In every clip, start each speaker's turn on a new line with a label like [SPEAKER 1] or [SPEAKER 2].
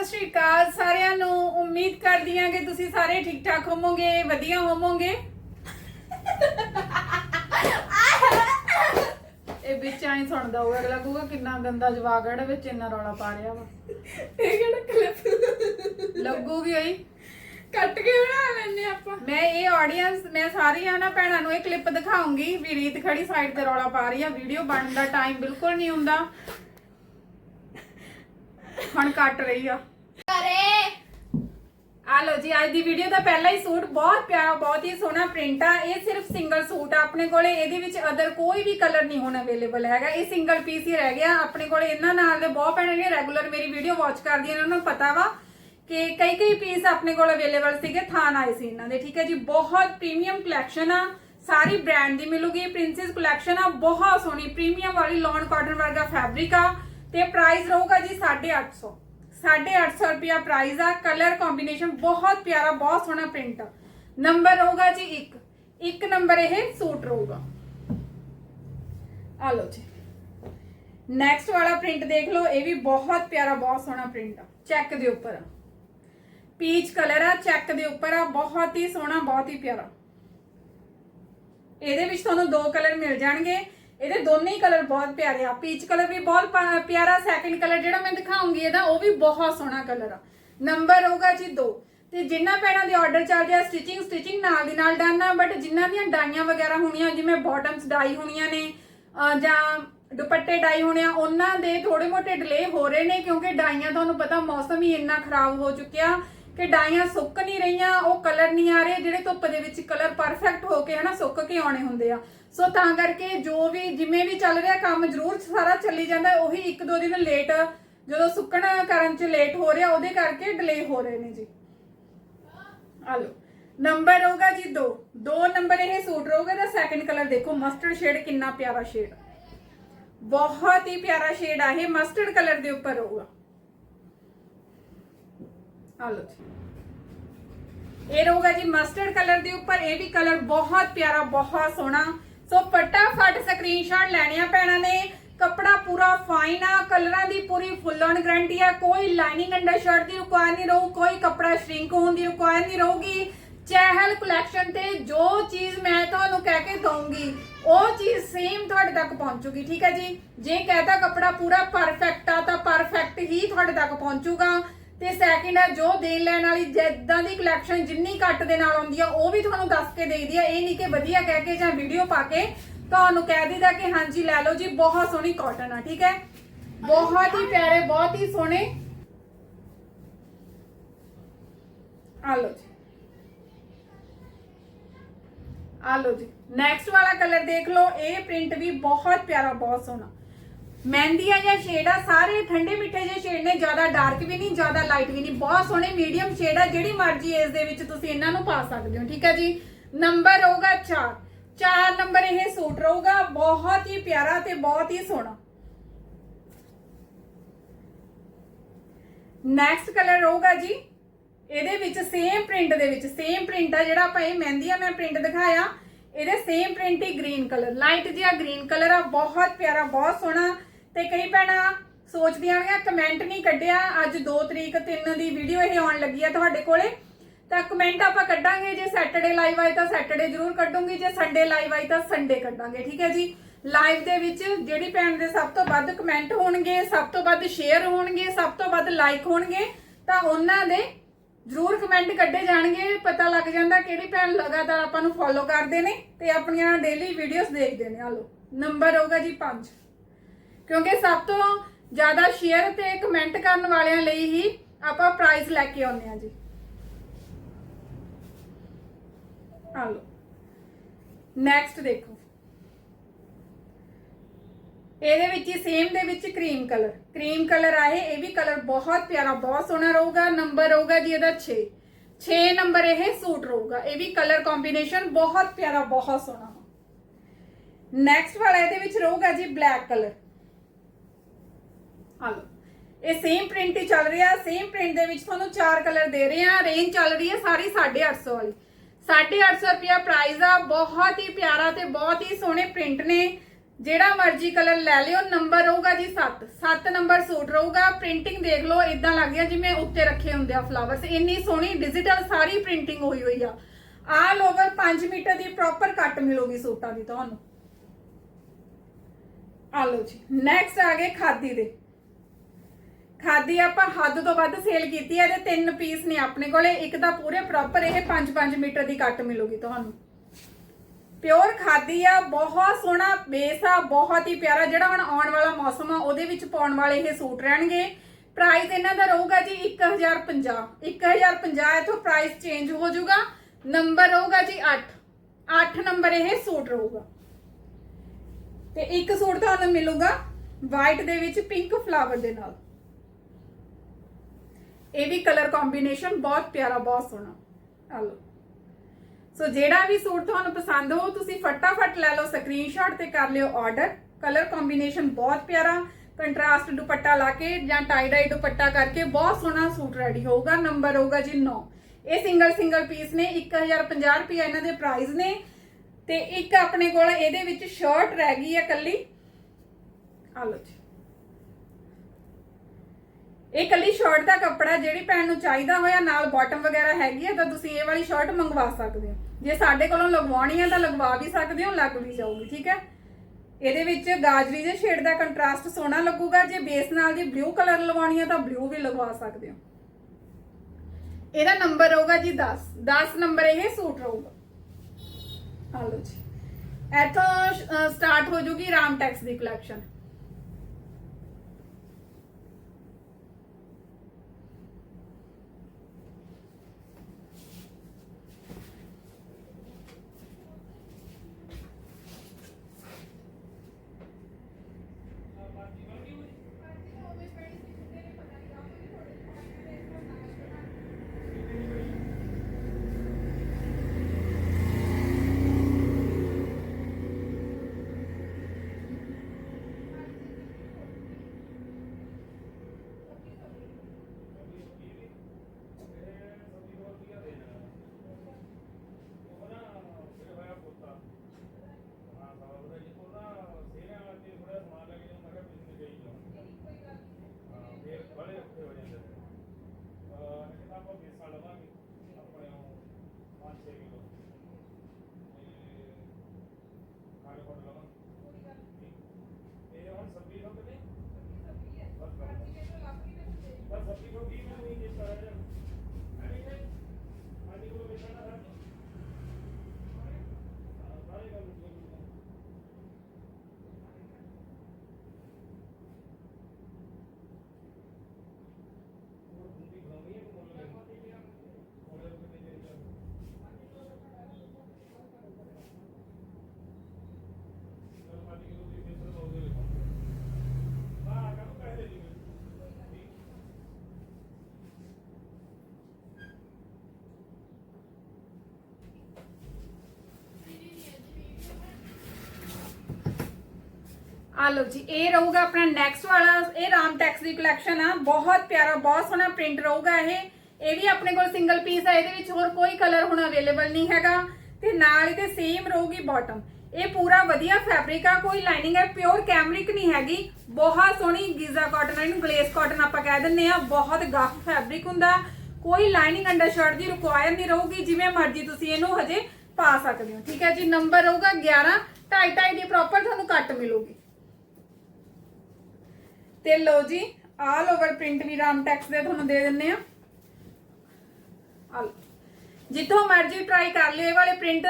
[SPEAKER 1] ਸਤਿ ਸ਼੍ਰੀ ਅਕਾਲ ਸਾਰਿਆਂ ਨੂੰ। ਉਮੀਦ ਕਰਦੀ ਹਾਂ ਕਿ ਤੁਸੀਂ ਸਾਰੇ ਠੀਕ ਠਾਕ ਹੋਵੋਗੇ ਵਧੀਆ ਹੋਵੋਗੇ। ਇਹ ਵਿੱਚ ਆਈ ਸੁਣਦਾ ਹੋਊਗਾ ਅਗਲਾ ਕਹੂਗਾ ਕਿੰਨਾ ਗੰਦਾ ਜਵਾਗੜ ਵਿੱਚ ਇੰਨਾ ਰੌਲਾ ਪਾ ਰਿਹਾ ਵਾ।
[SPEAKER 2] ਇਹ ਕਿਹੜਾ ਕਲਿੱਪ
[SPEAKER 1] ਲੱਗੂਗੀ ਹੋਈ
[SPEAKER 2] ਕੱਟ ਕੇ ਬਣਾ ਲੈਣੇ ਆਪਾਂ।
[SPEAKER 1] ਮੈਂ ਇਹ ਆਡੀਅנס ਮੈਂ ਸਾਰੀਆਂ ਨਾ ਭੈਣਾਂ ਨੂੰ ਇਹ ਕਲਿੱਪ ਦਿਖਾਉਂਗੀ ਵੀ ਰੀਤ ਖੜੀ ਸਾਈਡ ਤੇ ਰੌਲਾ ਪਾ ਰਹੀ ਆ। ਵੀਡੀਓ ਬਣਨ ਦਾ ਟਾਈਮ ਬਿਲਕੁਲ ਨਹੀਂ ਹੁੰਦਾ। ਹੁਣ ਕੱਟ ਰਹੀ ਆ।
[SPEAKER 2] ਅਰੇ।
[SPEAKER 1] ਆ ਲੋ ਜੀ, ਅੱਜ ਦੀ ਵੀਡੀਓ ਦਾ ਪਹਿਲਾ ਹੀ ਸੂਟ ਬਹੁਤ ਪਿਆਰਾ ਬਹੁਤ ਹੀ ਸੋਹਣਾ ਪ੍ਰਿੰਟ ਆ। ਇਹ ਸਿਰਫ ਸਿੰਗਲ ਸੂਟ ਆ ਆਪਣੇ ਕੋਲੇ। ਇਹਦੇ ਵਿੱਚ ਅਦਰ ਕੋਈ ਵੀ ਕਲਰ ਨਹੀਂ ਹੁਣ ਅਵੇਲੇਬਲ ਹੈਗਾ। ਇਹ ਸਿੰਗਲ ਪੀਸ ਹੀ ਰਹਿ ਗਿਆ। ਆਪਣੇ ਕੋਲੇ ਇਹਨਾਂ ਨਾਲ ਦੇ ਬਹੁਤ ਭੈਣਾਂ ਨੇ ਰੈਗੂਲਰ ਮੇਰੀ ਵੀਡੀਓ ਵਾਚ ਕਰਦੀਆਂ ਨੇ, ਉਹਨਾਂ ਨੂੰ ਪਤਾ ਵਾ ਕਿ ਕਈ ਕਈ ਪੀਸ ਆਪਣੇ ਕੋਲ ਅਵੇਲੇਬਲ ਸੀਗੇ ਥਾਨ ਆਏ ਸੀ ਇਹਨਾਂ ਦੇ। ਠੀਕ ਹੈ ਜੀ? ਬਹੁਤ ਪ੍ਰੀਮੀਅਮ ਕਲੈਕਸ਼ਨ ਆ। ਸਾਰੀ ਬ੍ਰਾਂਡ ਦੀ ਮਿਲੂਗੀ। ਪ੍ਰਿੰਸੈਸ ਕਲੈਕਸ਼ਨ ਆ। ਬਹੁਤ ਸੋਹਣੀ ਪ੍ਰੀਮੀਅਮ ਵਾਲੀ ਲੌਨ ਕਾਟਨ ਵਰਗਾ ਫੈਬਰਿਕ ਆ। ਤੇ ਪ੍ਰਾਈਸ ਰਹੂਗਾ ਜੀ 850 850 ਰੁਪਿਆ ਪ੍ਰਾਈਸ ਆ ਕਲਰ ਕੰਬੀਨੇਸ਼ਨ ਬਹੁਤ ਪਿਆਰਾ, ਬਹੁਤ ਸੋਹਣਾ ਪ੍ਰਿੰਟ ਨੰਬਰ ਰਹੂਗਾ ਜੀ 1 ਇੱਕ ਨੰਬਰ ਇਹ ਸੂਟ ਰਹੂਗਾ। ਆ ਲਓ ਜੀ। ਨੈਕਸਟ ਵਾਲਾ ਪ੍ਰਿੰਟ ਦੇਖ ਲਓ, ਇਹ ਵੀ ਬਹੁਤ ਪਿਆਰਾ, ਬਹੁਤ ਸੋਹਣਾ ਪ੍ਰਿੰਟ ਆ। ਚੈੱਕ ਦੇ ਉੱਪਰ ਆ। ਪੀਚ ਕਲਰ ਆ ਚੈੱਕ ਦੇ ਉੱਪਰ ਆ। ਬਹੁਤ ਹੀ ਸੋਹਣਾ, ਬਹੁਤ ਹੀ ਪਿਆਰਾ। ਇਹਦੇ ਵਿੱਚ ਤੁਹਾਨੂੰ ਦੋ ਕਲਰ ਮਿਲ ਜਾਣਗੇ। ਇਹਦੇ ਦੋਨੇ ਹੀ ਕਲਰ ਬਹੁਤ ਪਿਆਰੇ ਆ। ਪੀਚ ਕਲਰ ਵੀ ਬਹੁਤ ਪਾ- ਪਿਆਰਾ ਸੈਕਿੰਡ ਕਲਰ ਜਿਹੜਾ ਮੈਂ ਦਿਖਾਉਂਗੀ ਇਹਦਾ, ਉਹ ਵੀ ਬਹੁਤ ਸੋਹਣਾ ਕਲਰ ਆ। ਨੰਬਰ ਹੋਊਗਾ ਜੀ 2 ਤੇ ਜਿੰਨਾ ਪੈਣਾ ਦੀ ਆਰਡਰ ਚੱਲ ਰਿਹਾ ਸਟਿਚਿੰਗ ਸਟਿਚਿੰਗ ਨਾਲ ਦੀ ਨਾਲ ਡਨ ਆ ਬਟ ਜਿਨ੍ਹਾਂ ਦੀਆਂ ਡਾਈਆਂ ਵਗੈਰਾ ਹੋਣੀਆਂ, ਜਿਵੇਂ ਬਾਟਮਸ ਡਾਈ ਹੋਣੀਆਂ ਨੇ ਅਹ ਜਾਂ ਦੁਪੱਟੇ ਡਾਈ ਹੋਣੇ ਆ, ਉਹਨਾਂ ਦੇ ਥੋੜੇ ਮੋਟੇ ਡਿਲੇ ਹੋ ਰਹੇ ਨੇ, ਕਿਉਂਕਿ ਡਾਈਆਂ ਤੁਹਾਨੂੰ ਪਤਾ ਮੌਸਮ ਹੀ ਇੰਨਾ ਖਰਾਬ ਹੋ ਚੁੱਕਿਆ ਕਿ ਡਾਈਆਂ ਸੁੱਕ ਨਹੀਂ ਰਹੀਆਂ, ਉਹ ਕਲਰ ਨਹੀਂ ਆ ਰਹੇ, ਜਿਹੜੇ ਧੁੱਪ ਦੇ ਵਿੱਚ ਕਲਰ ਪਰਫੈਕਟ ਹੋ ਕੇ ਹਨਾ, ਸੁੱਕ ਕੇ ਆਉਣੇ ਹੁੰਦੇ ਆ। ਸੋ ਤਾਂ ਕਰਕੇ ਜੋ ਵੀ ਜਿਵੇਂ ਵੀ ਚੱਲ ਰਿਹਾ ਕੰਮ ਜ਼ਰੂਰ ਸਾਰਾ ਚੱਲੀ ਜਾਂਦਾ, ਉਹੀ ਇੱਕ ਦੋ ਦਿਨ ਲੇਟ ਜਦੋਂ ਸੁੱਕਣ ਕਰਨ ਚ ਲੇਟ ਹੋ ਰਿਹਾ, ਉਹਦੇ ਕਰਕੇ ਡਿਲੇ ਹੋ ਰਹੇ ਨੇ ਜੀ। ਆ ਲਓ ਨੰਬਰ ਹੋਗਾ ਜੀ 2 ਦੋ ਨੰਬਰ ਇਹ ਸੂਟ ਰਹੂਗਾ ਦਾ ਸੈਕੰਡ ਕਲਰ ਦੇਖੋ ਮਸਟਰਡ ਸ਼ੇਡ ਕਿੰਨਾ ਪਿਆਰਾ ਸ਼ੇਡ ਬਹੁਤ ਹੀ ਪਿਆਰਾ ਸ਼ੇਡ ਆ ਇਹ ਮਸਟਰਡ ਕਲਰ ਦੇ ਉੱਪਰ ਹੋਊਗਾ ਆ ਲਓ ਜੀ। ਇਹ ਰਹੂਗਾ ਜੀ ਮਸਟਰਡ ਕਲਰ ਦੇ ਉੱਪਰ, ਇਹ ਵੀ ਕਲਰ ਬਹੁਤ ਪਿਆਰਾ, ਬਹੁਤ ਸੋਹਣਾ। ਸੋ ਫਟਾਫਟ ਸਕਰੀਨਸ਼ਾਟ ਲੈਣੇ ਆ ਭੈਣਾਂ ਨੇ। ਕੱਪੜਾ ਪੂਰਾ ਫਾਈਨ ਆ, ਕਲਰਾਂ ਦੀ ਪੂਰੀ ਫੁੱਲ ਔਨ ਗਾਰੰਟੀ ਆ। ਕੋਈ ਲਾਈਨਿੰਗ ਅੰਡਰ ਦੀ ਰਿਕੁਆਇਰ ਨਹੀਂ ਰਹੂ, ਕੋਈ ਕੱਪੜਾ ਸ਼ਰਿੰਕ ਹੋਣ ਦੀ ਰਿਕੁਆਇਰ ਨਹੀਂ ਰਹੂਗੀ। ਚਹਿਲ ਕਲੈਕਸ਼ਨ ਤੇ ਜੋ ਚੀਜ਼ ਮੈਂ ਤੁਹਾਨੂੰ ਕਹਿ ਕੇ ਦਊਂਗੀ, ਉਹ ਚੀਜ਼ ਸੇਮ ਤੁਹਾਡੇ ਤੱਕ ਪਹੁੰਚੂਗੀ ਠੀਕ ਹੈ ਜੀ? ਜੇ ਕਹਤਾ ਕੱਪੜਾ ਪੂਰਾ ਪਰਫੈਕਟ ਆ, ਤਾਂ ਪਰਫੈਕਟ ਹੀ ਤੁਹਾਡੇ ਤੱਕ ਪਹੁੰਚੂਗਾ ਤੇ ਸੈਕਿੰਡ ਹੈ, ਜੋ ਦੇਣ ਲੈਣ ਵਾਲੀ ਜਿੱਦਾਂ ਦੀ ਕਲੈਕਸ਼ਨ ਜਿੰਨੀ ਘੱਟ ਦੇ ਨਾਲ ਆਉਂਦੀ ਆ, ਉਹ ਵੀ ਤੁਹਾਨੂੰ ਦੱਸ ਕੇ ਦੇਈਦੀ ਆ। ਇਹ ਨਹੀਂ ਕਿ ਵਧੀਆ ਕਹਿ ਕੇ ਜਾਂ ਵੀਡੀਓ ਪਾ ਕੇ ਤੁਹਾਨੂੰ ਕਹਿ ਦਿੱਤਾ ਕਿ ਹਾਂਜੀ, ਲੈ ਲਓ ਜੀ, ਬਹੁਤ ਸੋਹਣੀ ਕਾਟਨ ਆ, ਠੀਕ ਹੈ? ਬਹੁਤ ਹੀ ਪਿਆਰੇ, ਬਹੁਤ ਹੀ ਸੋਹਣੇ। ਆ ਲਓ ਜੀ। ਆ ਲਓ ਜੀ। ਨੈਕਸਟ ਵਾਲਾ ਕਲਰ ਦੇਖ ਲਓ, ਇਹ ਪ੍ਰਿੰਟ ਵੀ ਬਹੁਤ ਪਿਆਰਾ, ਬਹੁਤ ਸੋਹਣਾ। ਮਹਿੰਦੀ ਆ ਜਾਂ ਸ਼ੇਡ ਆ, ਸਾਰੇ ਠੰਡੇ ਮਿੱਠੇ ਜਿਹੇ ਸ਼ੇਡ ਨੇ, ਜ਼ਿਆਦਾ ਡਾਰਕ ਵੀ ਨਹੀਂ, ਜ਼ਿਆਦਾ ਲਾਈਟ ਵੀ ਨਹੀਂ, ਬਹੁਤ ਸੋਹਣੇ ਮੀਡੀਅਮ ਸ਼ੇਡ ਆ, ਜਿਹੜੀ ਮਰਜ਼ੀ ਏਜ ਦੇ ਵਿੱਚ ਤੁਸੀਂ ਇਹਨਾਂ ਨੂੰ ਪਾ ਸਕਦੇ ਹੋ, ਠੀਕ ਹੈ ਜੀ? ਨੰਬਰ ਹੋਊਗਾ 4 4 ਨੰਬਰ ਇਹ ਸੂਟ ਰਹੂਗਾ, ਬਹੁਤ ਹੀ ਪਿਆਰਾ ਤੇ ਬਹੁਤ ਹੀ ਸੋਹਣਾ। ਨੈਕਸਟ ਕਲਰ ਰਹੂਗਾ ਜੀ, ਇਹਦੇ ਵਿੱਚ ਸੇਮ ਪ੍ਰਿੰਟ ਦੇ ਵਿੱਚ ਸੇਮ ਪ੍ਰਿੰਟ ਆ ਜਿਹੜਾ ਆਪਾਂ ਇਹ ਮਹਿੰਦੀ ਆ ਮੈਂ ਪ੍ਰਿੰਟ ਦਿਖਾਇਆ, ਇਹਦੇ ਸੇਮ ਪ੍ਰਿੰਟ ਹੀ ਗ੍ਰੀਨ ਕਲਰ ਲਾਈਟ ਜਿਹਾ ਗ੍ਰੀਨ ਕਲਰ ਆ, ਬਹੁਤ ਪਿਆਰਾ, ਬਹੁਤ ਸੋਹਣਾ। ਤੇ ਕਈ ਭੈਣਾਂ ਸੋਚਦੀਆਂ ਨੇ ਕਮੈਂਟ ਨਹੀਂ ਕੱਢਿਆ, ਅੱਜ 2 ਤਰੀਕ 3 ਦੀ ਵੀਡੀਓ ਇਹ ਆਉਣ ਲੱਗੀ ਆ ਤੁਹਾਡੇ ਕੋਲੇ। ਤਾਂ ਕਮੈਂਟ ਆਪਾਂ ਕੱਢਾਂਗੇ, ਜੇ ਸੈਟਰਡੇ ਲਾਈਵ ਆਏ ਤਾਂ ਸੈਟਰਡੇ ਜ਼ਰੂਰ ਕੱਢੂੰਗੀ, ਜੇ ਸੰਡੇ ਲਾਈਵ ਆਈ ਤਾਂ ਸੰਡੇ ਕੱਢਾਂਗੇ, ਠੀਕ ਹੈ ਜੀ? ਲਾਈਵ ਦੇ ਵਿੱਚ ਜਿਹੜੀ ਭੈਣ ਦੇ ਸਭ ਤੋਂ ਵੱਧ ਕਮੈਂਟ ਹੋਣਗੇ, ਸਭ ਤੋਂ ਵੱਧ ਸ਼ੇਅਰ ਹੋਣਗੇ, ਸਭ ਤੋਂ ਵੱਧ ਲਾਈਕ ਹੋਣਗੇ, ਤਾਂ ਉਹਨਾਂ ਦੇ ਜ਼ਰੂਰ ਕਮੈਂਟ ਕੱਢੇ ਜਾਣਗੇ, ਪਤਾ ਲੱਗ ਜਾਂਦਾ ਕਿਹੜੀ ਭੈਣ ਲਗਾਤਾਰ ਆਪਾਂ ਨੂੰ ਫੋਲੋ ਕਰਦੇ ਨੇ ਤੇ ਆਪਣੀਆਂ ਡੇਲੀ ਵੀਡੀਓਜ਼ ਦੇਖਦੇ ਨੇ। ਹਲੋ ਨੰਬਰ ਹੋਊਗਾ ਜੀ 5 ਕਿਉਂਕਿ ਸਭ ਤੋਂ ਜ਼ਿਆਦਾ ਸ਼ੇਅਰ ਤੇ ਕਮੈਂਟ ਕਰਨ ਵਾਲਿਆਂ ਲਈ ਹੀ ਆਪਾਂ ਪ੍ਰਾਈਜ਼ ਲੈ ਕੇ ਆਉਂਦੇ ਆ ਜੀ। ਹਲੋ ਨੈਕਸਟ ਦੇਖੋ। ਇਹਦੇ ਵਿੱਚ ਹੀ ਸੇਮ ਦੇ ਵਿੱਚ ਕਰੀਮ ਕਲਰ ਕਰੀਮ ਕਲਰ ਆਏ ਇਹ ਵੀ ਕਲਰ ਬਹੁਤ ਪਿਆਰਾ, ਬਹੁਤ ਸੋਹਣਾ ਰਹੂਗਾ। ਨੰਬਰ ਰਹੂਗਾ ਜੀ ਇਹਦਾ 6 6 ਨੰਬਰ ਇਹ ਸੂਟ ਰਹੂਗਾ। ਇਹ ਵੀ ਕਲਰ ਕੰਬੀਨੇਸ਼ਨ ਬਹੁਤ ਪਿਆਰਾ, ਬਹੁਤ ਸੋਹਣਾ। ਨੈਕਸਟ ਵਾਲਾ ਇਹਦੇ ਵਿੱਚ ਰਹੂਗਾ ਜੀ ਬਲੈਕ ਕਲਰ ਹਲੋ ਇਹ ਸੇਮ ਪ੍ਰਿੰਟ ਹੀ ਚੱਲ ਰਿਹਾ ਸੇਮ ਪ੍ਰਿੰਟ ਦੇ ਵਿੱਚ ਤੁਹਾਨੂੰ ਚਾਰ ਕਲਰ ਦੇ ਰਹੇ ਆ ਰੇਂਜ ਚੱਲ ਰਹੀ ਹੈ ਸਾਰੀ 850 ਵਾਲੀ। 850 ਰੁਪਿਆ ਪ੍ਰਾਈਸ ਆ। ਬਹੁਤ ਹੀ ਪਿਆਰਾ ਤੇ ਬਹੁਤ ਹੀ ਸੋਹਣੇ ਪ੍ਰਿੰਟ ਨੇ। ਜਿਹੜਾ ਮਰਜ਼ੀ ਕਲਰ ਲੈ ਲਿਓ ਨੰਬਰ ਰਹੂਗਾ ਜੀ 7 7 ਨੰਬਰ ਸੂਟ ਰਹੂਗਾ। ਪ੍ਰਿੰਟਿੰਗ ਦੇਖ ਲਓ ਇਦਾਂ ਲੱਗ ਗਿਆ ਜਿਵੇਂ ਉੱਤੇ ਰੱਖੇ ਹੁੰਦੇ ਆ ਫਲਾਵਰਸ ਇੰਨੀ ਸੋਹਣੀ ਡਿਜੀਟਲ ਸਾਰੀ ਪ੍ਰਿੰਟਿੰਗ ਹੋਈ ਹੋਈ ਆ। ਆਲ ਓਵਰ 5 ਮੀਟਰ ਦੀ ਪ੍ਰੋਪਰ ਕੱਟ ਮਿਲੂਗੀ ਸੂਟਾਂ ਦੀ ਤੁਹਾਨੂੰ। ਆ ਲਓ ਜੀ। ਨੈਕਸਟ ਆ ਗਏ ਖਾਦੀ ਦੇ। ਖਾਦੀ ਆਪਾਂ ਹੱਦ ਤੋਂ ਵੱਧ ਸੇਲ ਕੀਤੀ ਹੈ, ਇਹਦੇ ਤਿੰਨ ਪੀਸ ਨੇ ਆਪਣੇ ਕੋਲੇ, ਇੱਕ ਤਾਂ ਪੂਰੇ ਪ੍ਰੋਪਰ ਇਹ 5-5 ਮੀਟਰ ਦੀ ਕੱਟ ਮਿਲੂਗੀ ਤੁਹਾਨੂੰ। ਪਿਓਰ ਖਾਦੀ ਆ, ਬਹੁਤ ਸੋਹਣਾ ਬੇਸ ਆ, ਬਹੁਤ ਹੀ ਪਿਆਰਾ, ਜਿਹੜਾ ਹੁਣ ਆਉਣ ਵਾਲਾ ਮੌਸਮ ਆ, ਉਹਦੇ ਵਿੱਚ ਪਾਉਣ ਵਾਲੇ ਇਹ ਸੂਟ ਰਹਿਣਗੇ। ਪ੍ਰਾਈਸ ਇਹਨਾਂ ਦਾ ਰਹੂਗਾ ਜੀ 1050 1050 ਇਥੋਂ ਪ੍ਰਾਈਸ ਚੇਂਜ ਹੋ ਜਾਊਗਾ। ਨੰਬਰ ਰਹੂਗਾ ਜੀ 8 8 ਨੰਬਰ ਇਹ ਸੂਟ ਰਹੂਗਾ। ਤੇ ਇੱਕ ਸੂਟ ਤੁਹਾਨੂੰ ਮਿਲੂਗਾ ਵਾਈਟ ਦੇ ਵਿੱਚ ਪਿੰਕ ਫਲਾਵਰ ਦੇ ਨਾਲ। ਇਹ ਵੀ ਕਲਰ ਕੰਬੀਨੇਸ਼ਨ ਬਹੁਤ ਪਿਆਰਾ, ਬਹੁਤ ਸੋਹਣਾ। ਆ ਲਓ। ਸੋ ਜਿਹੜਾ ਵੀ ਸੂਟ ਤੁਹਾਨੂੰ ਪਸੰਦ ਹੋ ਤੁਸੀਂ ਫਟਾਫਟ ਲੈ ਲਓ ਸਕਰੀਨਸ਼ਾਟ ਤੇ ਕਰ ਲਿਓ ਆਰਡਰ ਕਲਰ ਕੰਬੀਨੇਸ਼ਨ ਬਹੁਤ ਪਿਆਰਾ ਕੰਟਰਾਸਟ ਦੁਪੱਟਾ ਲਾ ਕੇ ਜਾਂ ਟਾਈ ਡਾਈ ਦੁਪੱਟਾ ਕਰਕੇ ਬਹੁਤ ਸੋਹਣਾ ਸੂਟ ਰੈਡੀ ਹੋਊਗਾ। ਨੰਬਰ ਹੋਊਗਾ ਜੀ 9 ਇਹ ਸਿੰਗਲ ਸਿੰਗਲ ਪੀਸ ਨੇ 1050 ਰੁਪਏ ਇਹਨਾਂ ਦੇ ਪ੍ਰਾਈਸ ਨੇ। ਤੇ ਇੱਕ ਆਪਣੇ ਕੋਲ ਇਹਦੇ ਵਿੱਚ ਸ਼ਰਟ ਰਹਿ ਗਈ ਹੈ ਕੱਲੀ ਆ ਲਓ ਜੀ। ਇਹ ਕੱਲੀ ਸ਼ਰਟ ਦਾ ਕੱਪੜਾ ਜਿਹੜੀ ਭੈਣ ਨੂੰ ਚਾਹੀਦਾ ਹੋਇਆ, ਨਾਲ ਬਾਟਮ ਵਗੈਰਾ ਹੈਗੀ ਹੈ, ਤਾਂ ਤੁਸੀਂ ਇਹ ਵਾਲੀ ਸ਼ਰਟ ਮੰਗਵਾ ਸਕਦੇ ਹੋ। ਜੇ ਸਾਡੇ ਕੋਲੋਂ ਲਗਵਾਉਣੀ ਹੈ, ਤਾਂ ਲਗਵਾ ਵੀ ਸਕਦੇ ਹੋ, ਲੱਗ ਵੀ ਜਾਊਗੀ, ਠੀਕ ਹੈ? ਇਹਦੇ ਵਿੱਚ ਗਾਜਰੀ ਦੇ ਸ਼ੇਡ ਦਾ ਕੰਟਰਾਸਟ ਸੋਹਣਾ ਲੱਗੂਗਾ, ਜੇ ਬੇਸ ਨਾਲ ਦੀ ਬਲੂ ਕਲਰ ਲਵਾਉਣੀ ਹੈ, ਤਾਂ ਬਲੂ ਵੀ ਲਗਵਾ ਸਕਦੇ ਹੋ। ਇਹਦਾ ਨੰਬਰ ਹੋਊਗਾ ਜੀ 10 10 ਨੰਬਰ ਇਹ ਸੂਟ ਰਹੂਗਾ ਆ ਲਓ ਜੀ। ਇੱਥੋਂ ਸਟਾਰਟ ਹੋ ਜੂਗੀ ਰਾਮ ਟੈਕਸ ਦੀ ਕਲੈਕਸ਼ਨ ਆ ਲਓ ਜੀ, ਇਹ ਰਹੂਗਾ ਆਪਣਾ ਨੈਕਸਟ ਵਾਲਾ, ਇਹ ਰਾਮ ਟੈਕਸ ਦੀ ਕਲੈਕਸ਼ਨ ਆ। ਬਹੁਤ ਪਿਆਰਾ, ਬਹੁਤ ਸੋਹਣਾ ਪ੍ਰਿੰਟ ਰਹੂਗਾ ਇਹ। ਇਹ ਵੀ ਆਪਣੇ ਕੋਲ ਸਿੰਗਲ ਪੀਸ ਆ, ਇਹਦੇ ਵਿੱਚ ਹੋਰ ਕੋਈ ਕਲਰ ਹੁਣ ਅਵੇਲੇਬਲ ਨਹੀਂ ਹੈਗਾ। ਤੇ ਨਾਲ ਇਹਦੇ ਸੇਮ ਰਹੂਗੀ ਬਾਟਮ ਇਹ ਪੂਰਾ ਵਧੀਆ ਫੈਬਰਿਕ ਆ, ਕੋਈ ਲਾਈਨਿੰਗ ਹੈ ਪਿਓਰ ਕੈਮਰਿਕ ਨਹੀਂ ਹੈਗੀ। ਬਹੁਤ ਸੋਹਣੀ ਗੀਜ਼ਾ ਕਾਟਨ ਇਹਨੂੰ ਗਲੇਸ ਕਾਟਨ ਆਪਾਂ ਕਹਿ ਦਿੰਨੇ ਆ। ਬਹੁਤ ਗਫ ਫੈਬਰਿਕ ਹੁੰਦਾ। ਕੋਈ ਲਾਈਨਿੰਗ ਅੰਡਰ ਸ਼ਰਟ ਦੀ ਰਿਕੁਆਇਰ ਨਹੀਂ ਰਹੂਗੀ, ਜਿਵੇਂ ਮਰਜ਼ੀ ਤੁਸੀਂ ਇਹਨੂੰ ਹਜੇ ਪਾ ਸਕਦੇ ਹੋ। ਠੀਕ ਹੈ ਜੀ ਨੰਬਰ ਰਹੂਗਾ 11 ਢਾਈ ਢਾਈ ਦੀ ਪ੍ਰੋਪਰ ਤੁਹਾਨੂੰ ਕੱਟ ਮਿਲੂਗੀ। ਤੇ ਲਓ ਜੀ ਆਲ ਓਵਰ ਪ੍ਰਿੰਟ ਵੀ ਰਾਮ ਟੈਕਸ ਦੇ ਤੁਹਾਨੂੰ ਦੇ ਦਿੰਨੇ ਆ ਆ ਜਿੱਥੋਂ ਮਰਜ਼ੀ ਟਰਾਈ ਕਰ ਲਿਓ, ਇਹ ਵਾਲੇ ਪ੍ਰਿੰਟ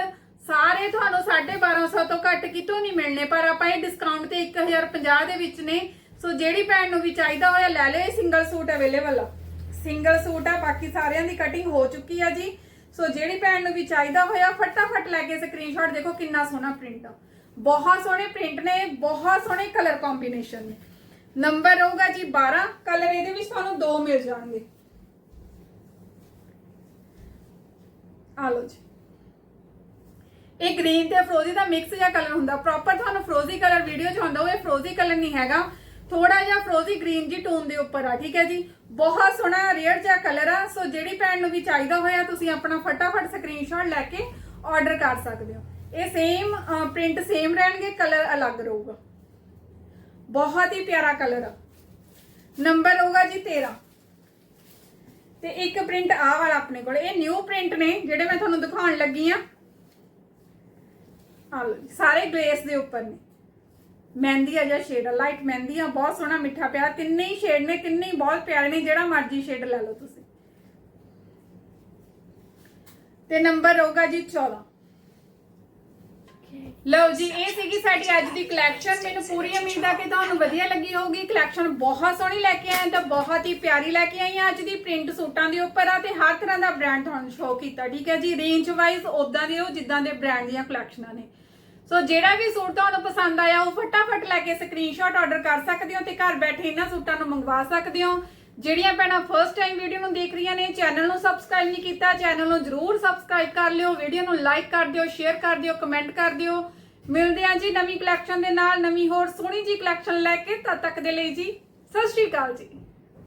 [SPEAKER 1] ਸਾਰੇ ਤੁਹਾਨੂੰ 1250 ਤੋਂ ਘੱਟ ਕਿਤੋਂ ਨਹੀਂ ਮਿਲਣੇ, ਪਰ ਆਪਾਂ ਇਹ ਡਿਸਕਾਊਂਟ ਤੇ 1050 ਦੇ ਵਿੱਚ ਨੇ। ਸੋ ਜਿਹੜੀ ਭੈਣ ਨੂੰ ਵੀ ਚਾਹੀਦਾ ਹੋਇਆ, ਲੈ ਲਓ, ਇਹ ਸਿੰਗਲ ਸੂਟ ਅਵੇਲੇਬਲ ਆ। ਸਿੰਗਲ ਸੂਟ ਆ, ਬਾਕੀ ਸਾਰਿਆਂ ਦੀ ਕਟਿੰਗ ਹੋ ਚੁੱਕੀ ਆ ਜੀ। ਸੋ ਜਿਹੜੀ ਭੈਣ ਨੂੰ ਵੀ ਚਾਹੀਦਾ ਹੋਇਆ, ਫਟਾਫਟ ਲੈ ਕੇ ਸਕਰੀਨਸ਼ਾਟ ਦੇਖੋ ਕਿੰਨਾ ਸੋਹਣਾ ਪ੍ਰਿੰਟ ਆ। ਬਹੁਤ ਸੋਹਣੇ ਪ੍ਰਿੰਟ ਨੇ, ਬਹੁਤ ਸੋਹਣੇ ਕਲਰ ਕੰਬੀਨੇਸ਼ਨ ਨੇ। ਨੰਬਰ ਰਹੂਗਾ ਜੀ 12 ਕਲਰ ਇਹਦੇ ਵਿੱਚ ਤੁਹਾਨੂੰ ਦੋ ਮਿਲ ਜਾਣਗੇ। ਆ ਲਓ ਜੀ। ਇਹ ਗ੍ਰੀਨ ਤੇ ਫਰੋਜ਼ੀ ਦਾ ਮਿਕਸ ਜਿਹਾ ਕਲਰ ਹੁੰਦਾ। ਪ੍ਰੋਪਰ ਤੁਹਾਨੂੰ ਫਰੋਜ਼ੀ ਕਲਰ ਵੀਡੀਓ 'ਚ ਹੁੰਦਾ, ਉਹ ਇਹ ਫਰੋਜ਼ੀ ਕਲਰ ਨਹੀਂ ਹੈਗਾ। ਥੋੜਾ ਜਿਹਾ ਫਰੋਜ਼ੀ ਗ੍ਰੀਨ ਜੀ ਟੋਨ ਦੇ ਉੱਪਰ ਆ, ਠੀਕ ਹੈ ਜੀ? ਬਹੁਤ ਸੋਹਣਾ ਰੇਅਰ ਜਿਹਾ ਕਲਰ ਆ। ਸੋ ਜਿਹੜੀ ਭੈਣ ਨੂੰ ਵੀ ਚਾਹੀਦਾ ਹੋਇਆ, ਤੁਸੀਂ ਆਪਣਾ ਫਟਾਫਟ ਸਕਰੀਨਸ਼ਾਟ ਲੈ ਕੇ ਆਰਡਰ ਕਰ ਸਕਦੇ ਹੋ। ਇਹ ਸੇਮ ਪ੍ਰਿੰਟ ਸੇਮ ਰਹਿਣਗੇ ਕਲਰ ਅਲੱਗ ਰਹੂਗਾ। ਬਹੁਤ ਹੀ ਪਿਆਰਾ ਕਲਰ ਆ। ਨੰਬਰ ਹੋਊਗਾ ਜੀ 13 ਤੇ ਇੱਕ ਪ੍ਰਿੰਟ ਆ ਵਾਲਾ ਆਪਣੇ ਕੋਲ। ਇਹ ਨਿਊ ਪ੍ਰਿੰਟ ਨੇ, ਜਿਹੜੇ ਮੈਂ ਤੁਹਾਨੂੰ ਦਿਖਾਉਣ ਲੱਗੀ ਆ। ਸਾਰੇ ਗਲੇਸ ਦੇ ਉੱਪਰ ਨੇ। ਮਹਿੰਦੀ ਆ ਜਾਂ ਸ਼ੇਡ ਆ ਲਾਈਟ ਮਹਿੰਦੀ ਆ, ਬਹੁਤ ਸੋਹਣਾ ਮਿੱਠਾ ਪਿਆ ਤਿੰਨੇ ਹੀ ਸ਼ੇਡ ਨੇ, ਤਿੰਨੇ ਹੀ ਬਹੁਤ ਪਿਆਰੇ ਨੇ, ਜਿਹੜਾ ਮਰਜ਼ੀ ਸ਼ੇਡ ਲੈ ਲਓ ਤੁਸੀਂ। ਤੇ ਨੰਬਰ ਹੋਗਾ ਜੀ 14 ਲਓ ਜੀ, ਇਹ ਸੀਗੀ ਸਾਡੀ ਅੱਜ ਦੀ ਕਲੈਕਸ਼ਨ ਮੈਨੂੰ ਪੂਰੀ ਉਮੀਦ ਆ ਕਿ ਤੁਹਾਨੂੰ ਵਧੀਆ ਲੱਗੀ ਹੋਊਗੀ। ਕਲੈਕਸ਼ਨ ਬਹੁਤ ਸੋਹਣੀ ਲੈ ਕੇ ਆਏ ਤਾਂ ਬਹੁਤ ਹੀ ਪਿਆਰੀ ਲੈ ਕੇ ਆਈ ਹਾਂ ਅੱਜ ਦੀ ਪ੍ਰਿੰਟ ਸੂਟਾਂ ਦੇ ਉੱਪਰ ਆ, ਤੇ ਹਰ ਤਰ੍ਹਾਂ ਦਾ ਬ੍ਰਾਂਡ ਤੁਹਾਨੂੰ ਸ਼ੋਅ ਕੀਤਾ, ਠੀਕ ਹੈ ਜੀ? ਰੇਂਜ ਵਾਈਜ਼ ਉਦਾਂ ਦੇ ਉਹ, ਜਿੱਦਾਂ ਦੇ ਬ੍ਰਾਂਡ ਦੀਆਂ ਕਲੈਕਸ਼ਨਾਂ ਨੇ। ਸੋ ਜਿਹੜਾ ਵੀ ਸੂਟ ਤੁਹਾਨੂੰ ਪਸੰਦ ਆਇਆ, ਉਹ ਫਟਾਫਟ ਲੈ ਕੇ ਸਕਰੀਨਸ਼ਾਟ ਆਰਡਰ ਕਰ ਸਕਦੇ ਹੋ ਤੇ ਘਰ ਬੈਠੇ ਇਹਨਾਂ ਸੂਟਾਂ ਨੂੰ ਮੰਗਵਾ ਸਕਦੇ ਹੋ। ਜਿਹੜੀਆਂ ਭੈਣਾਂ ਫਰਸਟ ਟਾਈਮ ਵੀਡੀਓ ਨੂੰ ਦੇਖ ਰਹੀਆਂ ਨੇ ਚੈਨਲ ਨੂੰ ਸਬਸਕ੍ਰਾਈਬ ਨਹੀਂ ਕੀਤਾ ਚੈਨਲ ਨੂੰ ਜਰੂਰ ਸਬਸਕ੍ਰਾਈਬ ਕਰ ਲਿਓ ਵੀਡੀਓ ਨੂੰ ਲਾਈਕ ਕਰ ਦਿਓ ਸ਼ੇਅਰ ਕਰ ਦਿਓ ਕਮੈਂਟ ਕਰ ਦਿਓ। ਮਿਲਦੇ ਹਾਂ ਜੀ ਨਵੀਂ ਕਲੈਕਸ਼ਨ ਦੇ ਨਾਲ, ਨਵੀਂ ਹੋਰ ਸੋਹਣੀ ਜੀ ਕਲੈਕਸ਼ਨ ਲੈ ਕੇ, ਤਦ ਤੱਕ ਦੇ ਲਈ ਜੀ, ਸਤਿ ਸ਼੍ਰੀ ਅਕਾਲ ਜੀ।